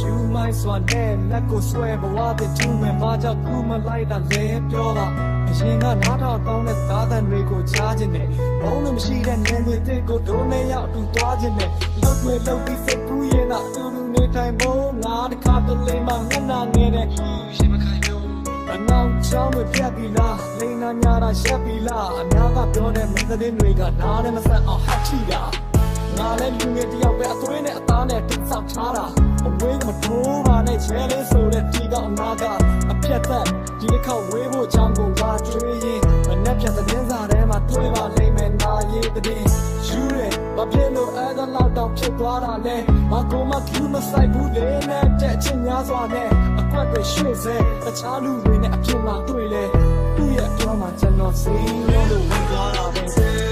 ယူမိုင်းစွာနဲ့လက်ကိုဆွဲဘဝတည်ထူးမဲ့ဘာကြောင့်ကူမလိုက်တာလဲပြောတာအရင်ကနားထောင်တောင်းတဲ့သားတန်တွေကိုချားခြင်းနဲ့ဘုံလို့မရှိတဲ့နေတွေတစ်ကိုဒိုးနဲ့ရောက်တူသွားခြင်းနဲ့လောက်တွေလောက်ပြီးစိတ်ကူးရင်တော့တူတူနေထိုင်ဖို့ငါတခါတလေမှမျက်နှာငယ်တဲ့ရှိမခိုင်လို့အနောက်ချောင်းမပြတ်ပြီလားလိန်နာညာတာရှက်ပြီလားအများကပြောတဲ့မင်းသတင်းတွေကနားနဲ့မဆက်အောင်ဟတ်ချီတာငါလည်းလူငယ်တယောက်ပဲအသွေးနဲ့အ သားနဲ့တိတ်ဆောက်ထားတာအဝေးကမထိုးပါနဲ့ချဲလေးဆိုတဲ့ဒီကအနာကအပြတ်သက်ဒီတစ်ခေါက်ဝေးဖို့ချောင်းကိုပါကျွေးရင်မနဲ့ပြတ်တဲ့င်းစားထဲမှာတွေ့ပါလိမ့်မယ်နာရေးတဲ့ယူရဲဘာဖြစ်လို့အဲ့ဒါလောက်တော့ဖြစ်သွားတာလဲမကောမကျူးမဆိုင်ဘူးလေနဲ့တဲ့ချင်းများစွာနဲ့အကွက်တွေရွှေ့စေတခြားလူတွေနဲ့အပြင်မှာတွေ့လေသူ့ရဲ့ပြောမှကျွန်တော်စိတ်လုံးလို့ဝင်သွားတာပဲ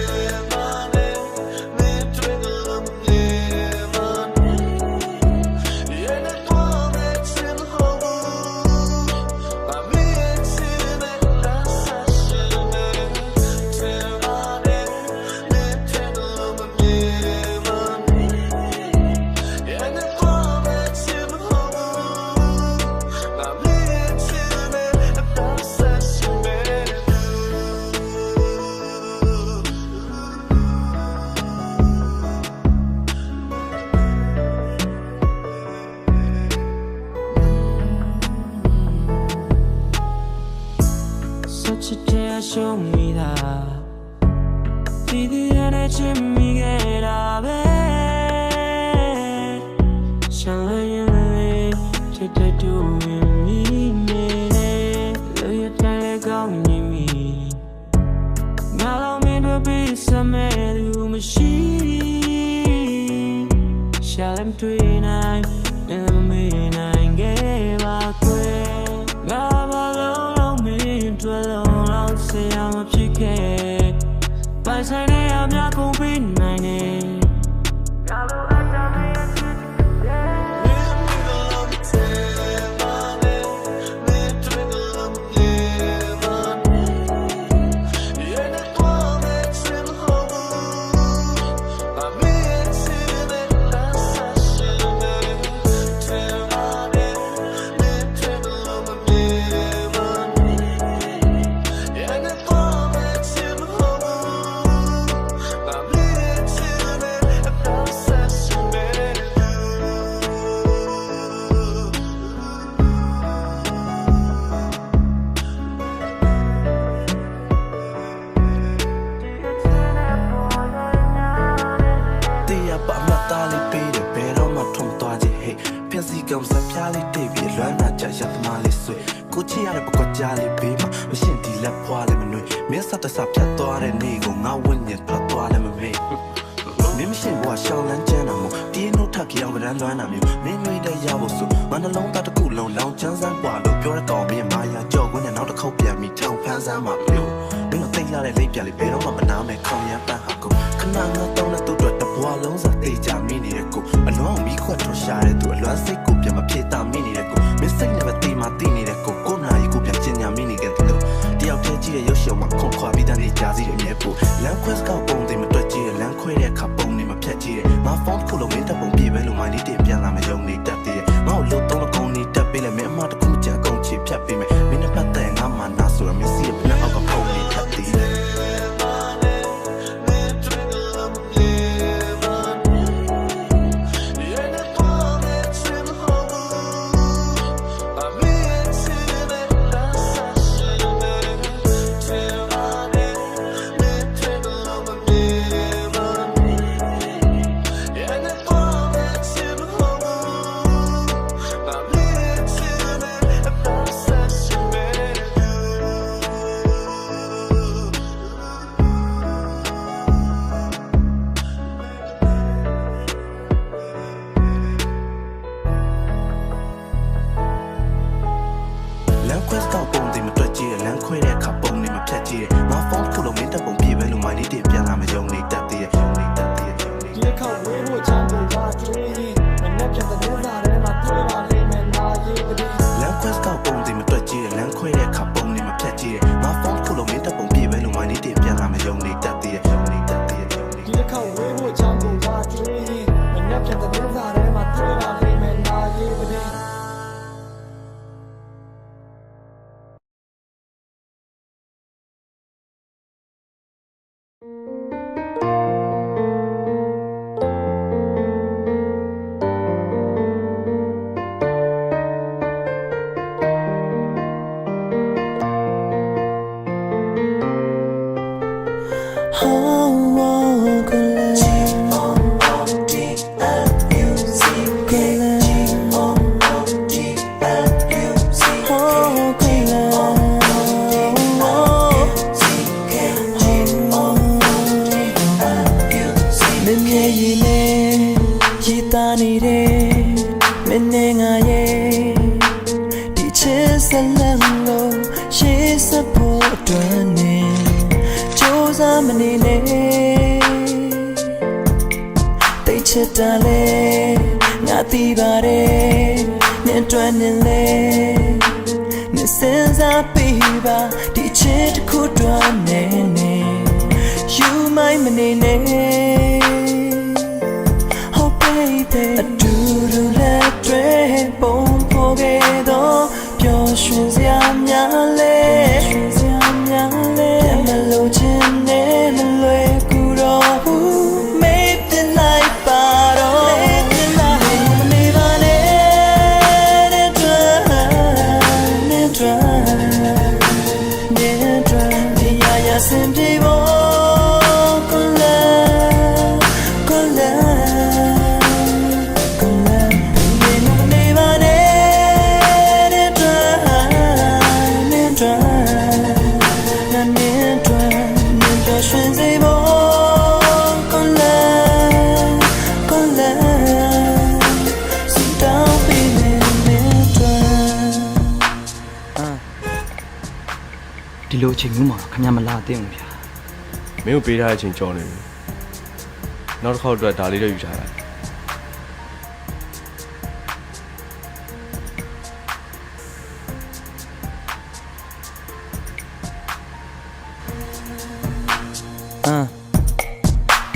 Didi ene chimmi ge da be Shine le te te do mi me le Lo ya ta le gao ni mi Nga lo mi do be some lu ma shi Shall em tui nai Never ဆိုင်နေအများကုန်ပြီး တောင်းတဲ့သူ့အတွက်တဘွာလုံးစားတေချာမိနေတဲ့ကိုအလွန်မီးခွက်ထွက်ရှာတဲ့သူအလွမ်းစိတ်ကိုပြန်မဖြစ်တာမိနေတဲ့ ပေးပါဒီချစ်တစ်ခုတွန်းနေနေ You might မနေနဲ့ Oh baby အတူတူလက်တွေပုံဖော်ခဲ့တော့ပျော်ရွှင်စရာများလဲ လိုအချိန်မျိုးမှာခင်ဗျာမလာသင့်ဘူးဗျာမင်းကိုပေးထားတဲ့အချိန်ကြောနေပြီနောက်တစ်ခေါက်အတွက်ဒါလေးတော့ယူချလိုက်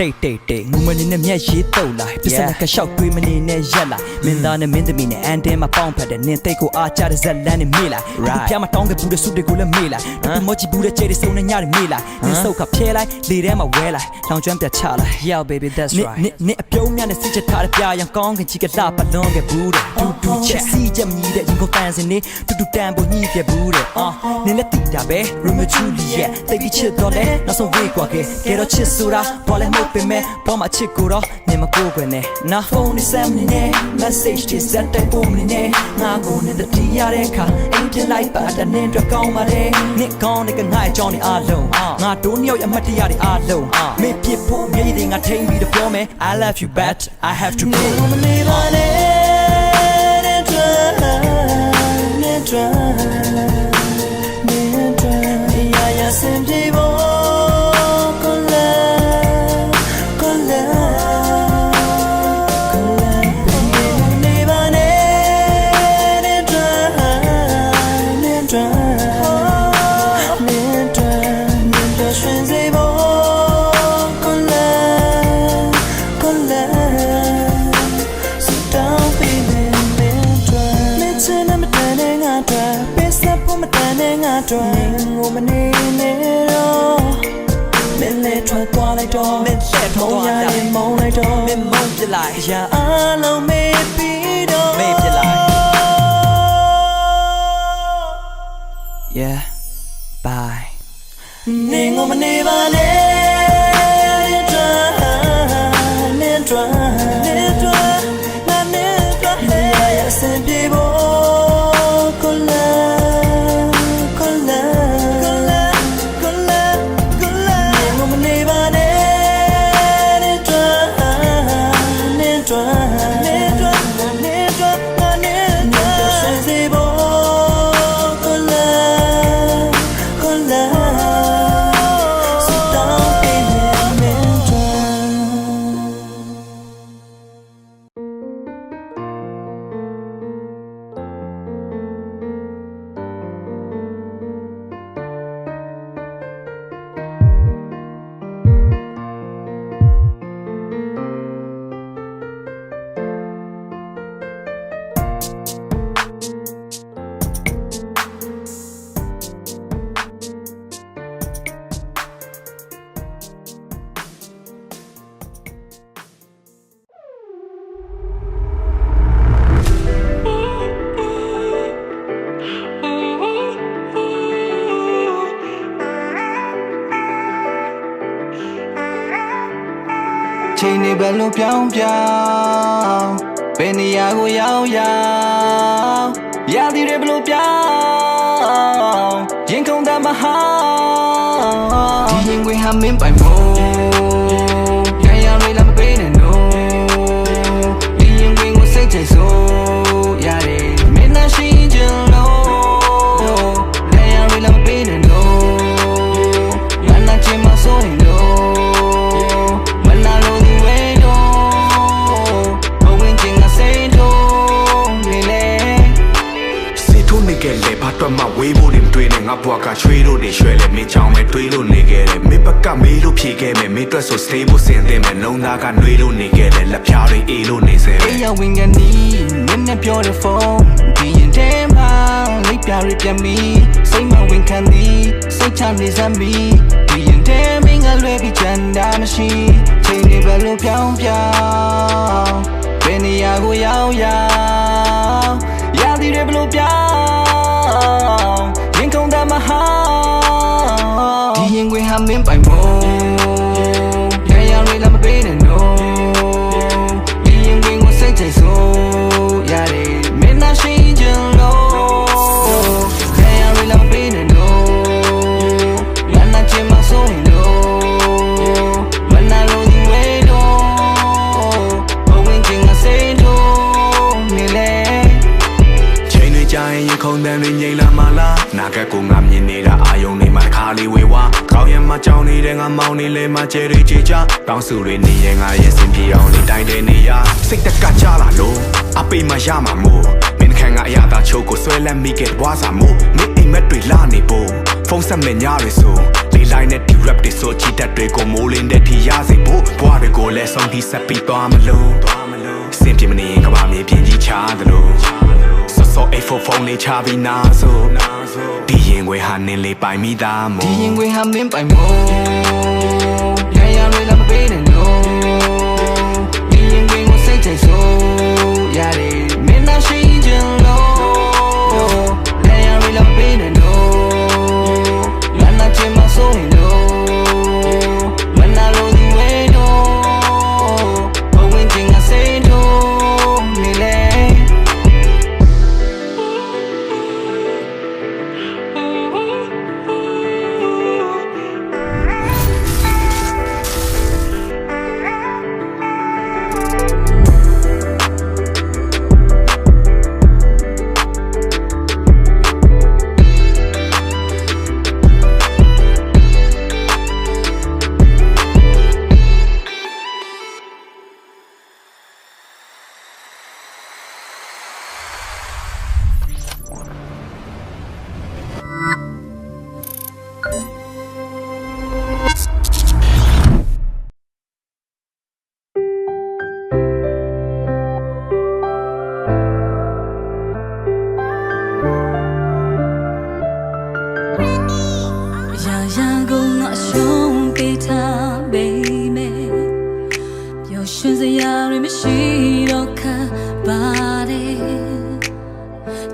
တိတ်တိတ်တိတ်ငူမနေနဲ့မျက်ရည်တုပ်လိုက်ပစ္စနဲ့ကလျှောက်တွေးမနေနဲ့ရက်လိုက်မင်းသားနဲ့မင်းသမီးနဲ့အန်တဲမှာပေါင်းဖက်တဲ့နင်းတိတ်ကိုအားချတဲ့ဇက်လန်းနဲ့မေ့လိုက်ဒီပြားမှာတောင်းတဲ့ဘူးတဲ့ဆုတွေကိုလည်းမေ့လိုက်ဒီမော့ချီဘူးတဲ့ခြေတွေစုံနဲ့ညတွေမေ့လိုက်နင်းဆုပ်ကဖြဲလိုက်လေထဲမှာဝဲလိုက်လောင်ကျွမ်းပြတ်ချလိုက် Yeah baby that's right နင်းနင်းအပြုံးများနဲ့စစ်ချက်ထားတဲ့ပြားရောင်ကောင်းခင်ချီကလှပလွန်ခဲ့ဘူးတဲ့တူတူချက်စီချက်မြည်တဲ့ရင်ကိုတန်စင်နေတူတူတန်ဖို့ညှိခဲ့ဘူးတဲ့အာနင်းလည်းတည်တာပဲ Romeo Juliet တိတ်ပြီးချစ်တော့လဲနောက်ဆုံးဝေးကွာခဲ့ကဲတော့ချစ်ဆိုတာဘာလဲမဟုတ်ပင်မဲ့ဘာမှချစ်ကိုတော့နေမကိုခွင်နဲ့နာဖုန်းနဲ့ဆမ်နေနဲ့ message တွေစက်တိုက်ပုံနေနဲ့ငါကိုနဲ့တတိရတဲ့အခါအိမ်ပြလိုက်ပါတဲ့နင်းတော့ကောင်းပါတယ်နစ်ကောင်းတဲ့ကငါ့အကြောင်းတွေအားလုံးငါတို့နှစ်ယောက်ရဲ့အမှတ်တရတွေအားလုံးမင်းပြစ်ဖို့မြေတွေငါထိန်ပြီးတော့ပြောမယ် I love you but I have to go မနေပါနဲ့နဲ့ try နဲ့ try တော့မင်းလက်ထုံးရရင်မုန်းလိုက်တော့မင်းမုန်းပြလိုက်ရာအလုံး ကိုရောက်ရောက်ရာသီတွေဘယ်လိုပြောင်းရင်ကုန်တာမဟာဒီရင်ခွင်ဟာမင်းပိုင်မို့ ဝေးဖို့တွေမတွေးနဲ့ငါဘွားကရွှေလို့နေရွှဲလေမင်းချောင်းပဲတွေးလို့နေခဲ့တယ်မင်းဘက်ကမေးလို့ဖြေခဲ့မယ်မင်းအတွက်ဆို stay ဖို့စင်သင့်မယ်လုံးသားကနှွေးလို့နေခဲ့တယ်လက်ဖြားတွေအေးလို့နေစေပဲအေးရဝင်ကနေနင်းနဲ့ပြောတဲ့ဖုန်းဒီရင်ထဲမှာလိပ်ပြရပြမီစိတ်မဝင်ခံသည်စိတ်ချနေစမ်းပြီဒီရင်ထဲမင်းကလွယ်ပြီးချမ်းသာမရှိချိန်တွေဘယ်လိုပြောင်းပြောင်းဘယ်နေရာကိုရောက်ရောက်ရာသီတွေဘယ်လိုပြောင်းရင်ကုန်တဲ့ မဟာဒီရင်ဝင်ဟာမင်းပိုင်မို့ တွေမှာတစ်ခါလေးဝေဝါကောင်းရမ်းမကြောင်နေတဲ့ငါမောင်းနေလဲမှာကျဲတွေချေချတောင်းစုတွေနေရင်ငါရဲ့စင်ပြေအောင်လေးတိုင်းတဲ့နေရစိတ်တက်ကကြလာလို့အပေမရမှာမို့မင်းခံကအရာသာချုပ်ကိုဆွဲလက်မိခဲ့ဝါစာမို့မင်းအိမ်မက်တွေလာနေဖို့ဖုန်းဆက်မဲ့ညတွေဆိုလေးလိုက်နဲ့ဒီ rap တွေဆိုချီတက်တွေကိုမိုးလင်းတဲ့ထိရစေဖို့ဘွားတွေကိုလည်းဆုံးထိဆက်ပြီးသွားမလို့သွားမလို့စင်ပြေမနေရင်ကဘာမြေပြင်ကြီးချတယ်လို့ စောစောအိတ်ဖုန်းဖုန်းလေးချပြီးနာဆိုဒီရင်ွယ်ဟာနင်းလေးပိုင်မိသားမို့ဒီရင်ဝင်ဟာမင်းပိုင်မို့ရရတွေလာမပေးနဲ့ no ဒီရင်ဝင်ကိုစိတ်ချဆိုရတယ်မင်းနာရှိချင်လို့ရရတွေလာမပေးနဲ့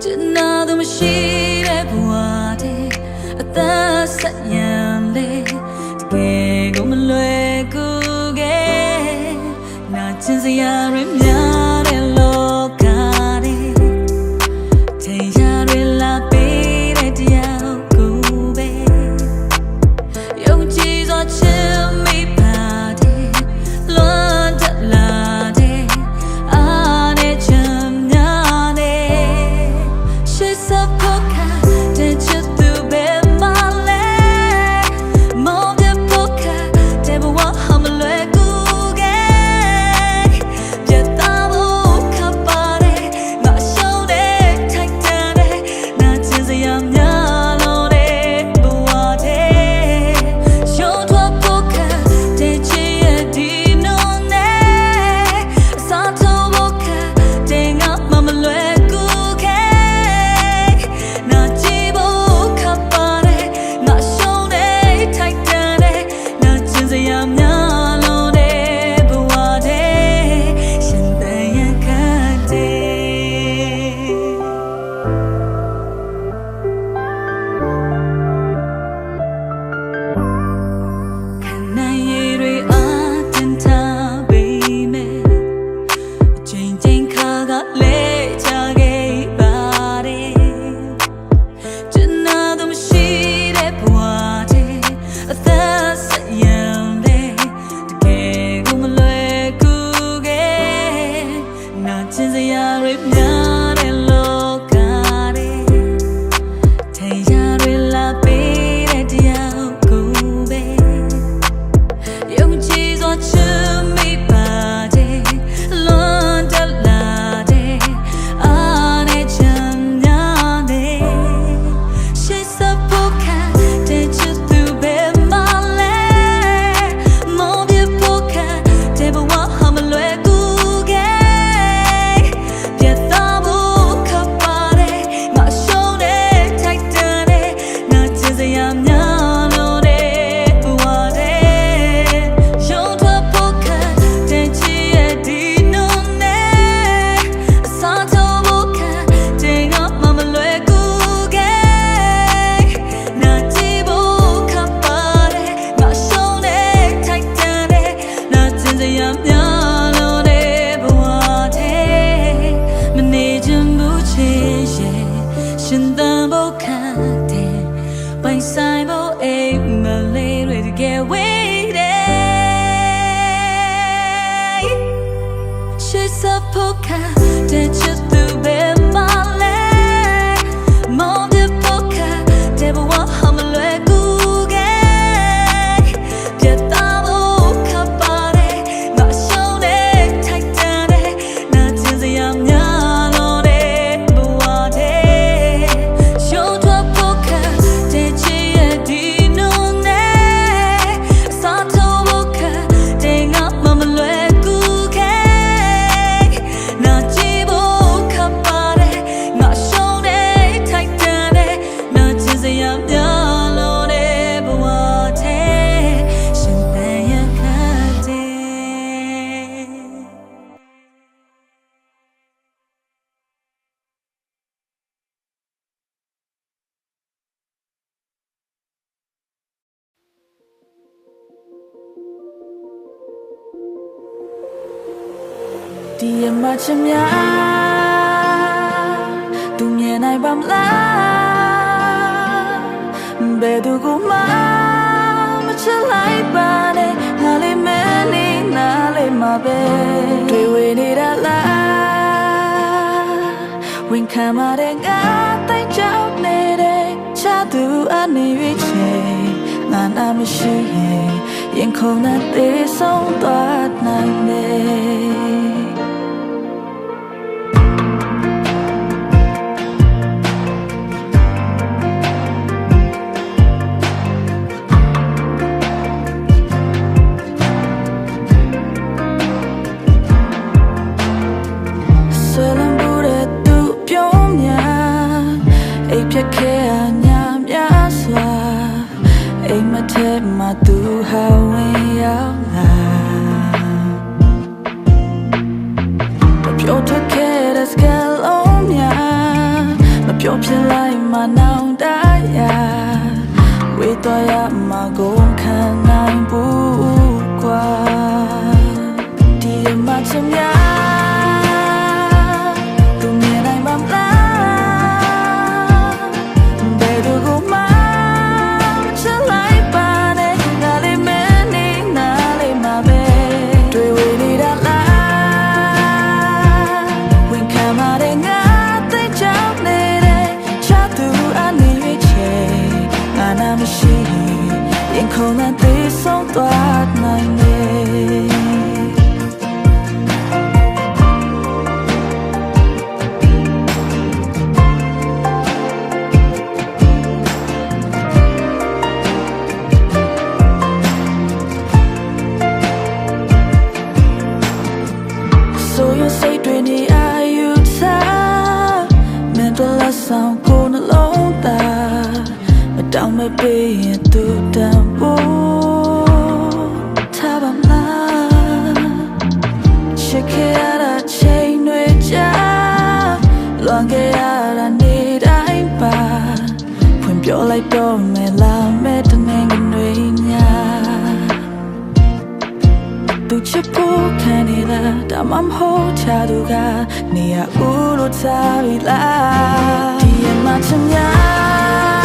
ကျွန်တော်တို့မရှိတဲ့ဘဝတဲ့အသက်ဆက်ရန်လေတကယ်ကိုမလွယ်ကူခဲ့နာကျင်စရာတွေများ ရှင်များသူမြင်နိုင်ပါမလားဘယ်သူကမှမချလိုက်ပါနဲ့ငါလေးမနေနားလေးမှာပဲတွေ့ဝင်နေတာလားဝင်ခံပါတဲ့ငါတိုင်းကြောက်နေတဲ့ချသူအနေရွေးချယ်ငါနာမရှိရင်ရင်ခုန်တဲ့သေဆုံးသွားနိုင်တယ် ခဲ့ရတာနေတိုင်းပါဖွင့်ပြောလိုက်တော့မယ်လာမဲ့တနေ့ငတွေညာသူချစ်ဖို့ခံနေတာဒါမှမဟုတ်ချသူကနေရဦးလို့ထားပြီလားဒီမှာချင်များ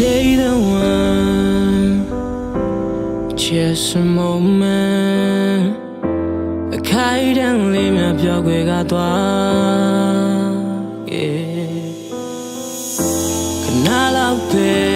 stay the one just a moment အခိုင်အတန့်လေးများပြောခွေကသွား yeah ခဏလောက်ပဲ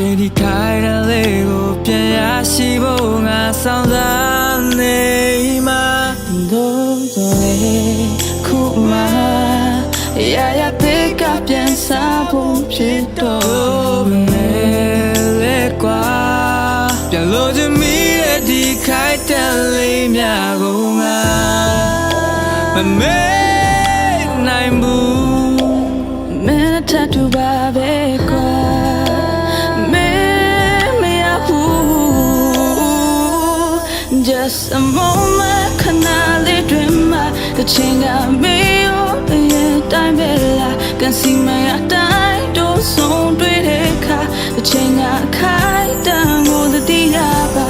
ချိန်ဒီခိုင်တဲ့လေးကိုပြန်ရရှိဖို့ငါဆောင်စားနေမှာတို့တို့လေးခုမှရရတဲ့ကပြန်စားဖို့ဖြစ်တော့မယ်လေကွာပြန်လို့ချင်မိတဲ့ဒီခိုင်တဲ့လေးများကိုငါမမေ့ န်စီမရတိုင်းတို့ဆုံးတွေ့တဲ့အခါတစ်ချိန်ကခိုင်တန်ကိုသတိရပါ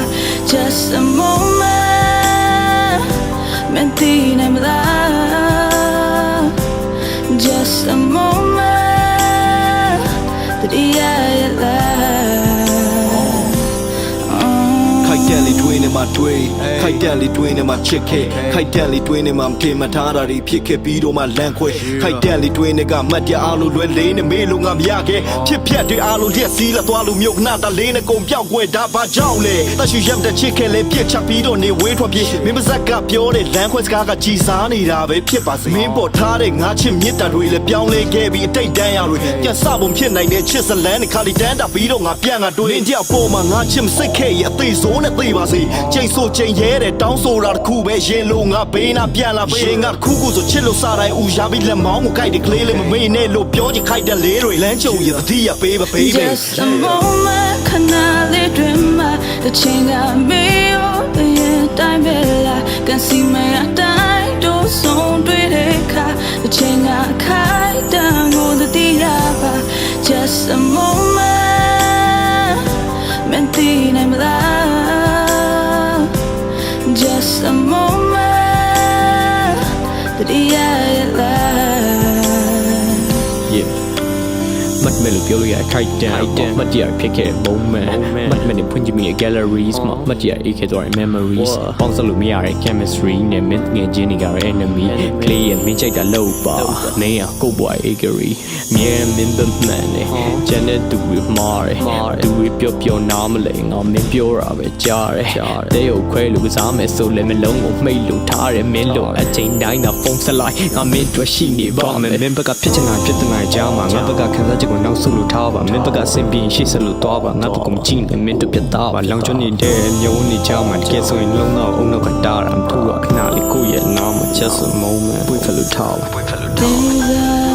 just a moment မင်းသိနိုင်မလား just a moment နေမှာတွေးခိုက်တက်လေးတွင်းနေမှာချစ်ခဲ့ခိုက်တက်လေးတွင်းနေမှာမခင်မထားတာတွေဖြစ်ခဲ့ပြီးတော့မှလန့်ခွဲခိုက်တက်လေးတွင်းနေကမတ်တအားလို့လွယ်လေးနေမေးလို့ငါမရခဲ့ဖြစ်ဖြတ်တွေအားလုံးရက်စီးလာသွားလို့မြုပ်နာတလေးနဲ့ကုန်ပြောက်ွယ်ဒါဘာကြောင့်လဲတရှိရပ်တဲ့ချစ်ခဲ့လဲပြစ်ချပြီးတော့နေဝေးထွက်ပြေးမင်းပါဇက်ကပြောတဲ့လမ်းခွဲစကားကကြည်စားနေတာပဲဖြစ်ပါစေမင်းပေါ်ထားတဲ့ငါချစ်မြတ်တာတွေလည်းပြောင်းလဲခဲ့ပြီးအတိတ်တန်းရတွေပြန်စပုံဖြစ်နိုင်တဲ့ချစ်စလန်းနဲ့ခါလီတန်းတာပြီးတော့ငါပြန်ငါတွေးင်းတယောက်ပေါ်မှာငါချစ်မစိတ်ခဲ့ရအသေးစိုးနဲ့သိပါစေချိန်ဆိုချိန်ရဲတဲ့တောင်းဆိုတာတစ်ခုပဲရင်လို့ငါဘေးနာပြန်လာပေးငါတစ်ခုခုဆိုချစ်လို့စားတိုင်းဦးရပြီးလက်မောင်းကိုကြိုက်တဲ့ကလေးလေးမမေ့နဲ့လို့ပြောချင်ခိုက်တဲ့လေးတွေလမ်းချုံရသတိရပေးပါ baby just a moment ခဏလေးတွင်မှာတစ်ချိန်ကမေးရောရဲ့တိုင်းပဲလားကန်စီမရတိုင်းတို့ဆုံးတွေ့တဲ့အခါတစ်ချိန်ကခိုင်တန်ကိုသတိရပါ just a moment မင်းသိနိုင်မလား just a moment. That yeah မတ်မဲလို့ပြောလို့ရခိုက်တန်မတ်တရဖြစ်ခဲ့တဲ့ moment မတ်မဲနဲ့ဖွင့်ကြည့်မိတဲ့ galleries မှာမတ်တရအေးခဲ့သွားတဲ့ memories ပေါင်းစပ်လို့မရတဲ့ chemistry နဲ့ myth ငယ်ချင်းတွေကရဲ့ enemy clay ရဲ့မင်းချိုက်တာလောက်ပါမင်းရကိုပွား agree မြဲမင်းပမှန်နဲ့ကျန်တဲ့သူတွေမှားတယ်သူတွေပြောပြောနားမလဲငါမင်းပြောတာပဲကြားတယ်တဲ့ကိုခွဲလို့ကစားမယ်ဆိုလည်းမလုံးကိုမှိတ်လို့ထားတယ်မင်းလို့အချိန်တိုင်းသာဖုန်းဆက်လိုက်ငါမင်းတို့ရှိနေပါမယ်မင်းဘက်ကဖြစ်ချင်တာဖြစ်တဲ့နိုင်ကြားမှာငါဘက်ကခံစားချက်ကိုနောက်ဆုလို့ထားပါမင်းဘက်ကစင်ပြီးရှေ့ဆက်လို့သွားပါငါဘက်ကမကြည့်နဲ့မင်းတို့ပြတ်သားပါလောင်ကျွမ်းနေတဲ့မျိုးနေကြမှာတကယ်ဆိုရင်လုံးတော့အုံနောက်ကတားတာမထူကခဏလေးကိုယ့်ရဲ့နားမှာ just a moment ပွေဖက်လို့ထားပါပွေဖက်လို့ထားပါ